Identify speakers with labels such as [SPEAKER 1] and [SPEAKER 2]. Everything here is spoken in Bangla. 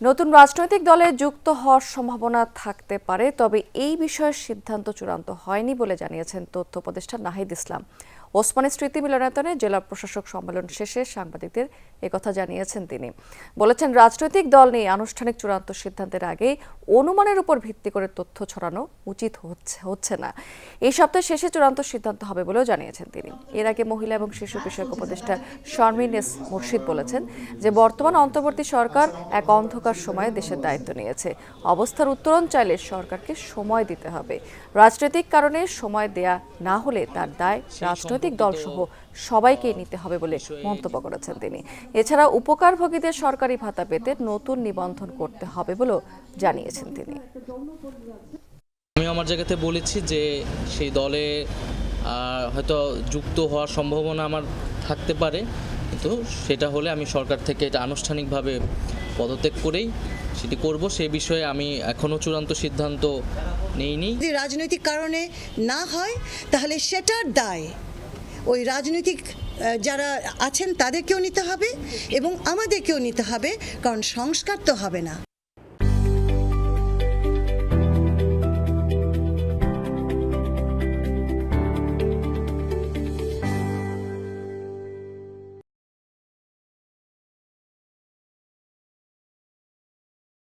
[SPEAKER 1] নতুন রাজনৈতিক দলে যুক্ত হওয়ার সম্ভাবনা থাকতে পারে, তবে এই বিষয়ে সিদ্ধান্ত চূড়ান্ত হয়নি বলে জানিয়েছেন তথ্য উপদেষ্টা নাহিদ ইসলাম। ওসমানী স্মৃতি মিলনায়তনে জেলা প্রশাসক সম্মেলন শেষে সাংবাদিকদের একথা জানিয়েছেন তিনি। বলেছেন, রাজনৈতিক দল নিয়ে আনুষ্ঠানিক চূড়ান্ত সিদ্ধান্তের আগেই অনুমানের উপর ভিত্তি করে তথ্য ছড়ানো উচিত হচ্ছে হচ্ছে না। এই সপ্তাহের শেষে চূড়ান্ত সিদ্ধান্ত হবে বলেও জানিয়েছেন তিনি। এর আগে মহিলা এবং শিশু বিষয়ক উপদেষ্টা শারমিন এস মুর্শিদ বলেছেন যে, বর্তমান অন্তর্বর্তী সরকার এক অন্ধকার সময়ে দেশের দায়িত্ব নিয়েছে। অবস্থার উত্তরণ চাইলে সরকারকে সময় দিতে হবে। রাজনৈতিক কারণে সময় দেয়া না হলে তার দায় রাজনৈতিক দলসহ সবাইকেই নিতে হবে বলে মন্তব্য করেছেন তিনি। এছাড়া উপকারভোগীদের সরকারি ভাতা পেতে নতুন নিবন্ধন করতে হবে বলেও জানিয়েছেন তিনি।
[SPEAKER 2] আমি আমার জায়গাতে বলেছি যে সেই দলে হয়তো যুক্ত হওয়ার সম্ভাবনা আমার থাকতে পারে কিন্তু সেটা হলে আমি সরকার থেকে এটা আনুষ্ঠানিকভাবে পদত্যাগ করেই সেটি করব। সে বিষয়ে আমি এখনও চূড়ান্ত সিদ্ধান্ত নেইনি।
[SPEAKER 3] যদি রাজনৈতিক কারণে না হয় তাহলে সেটার দায় ওই রাজনৈতিক যারা আছেন তাদেরকেও নিতে হবে এবং আমাদেরকেও নিতে হবে, কারণ সংস্কার তো হবে না।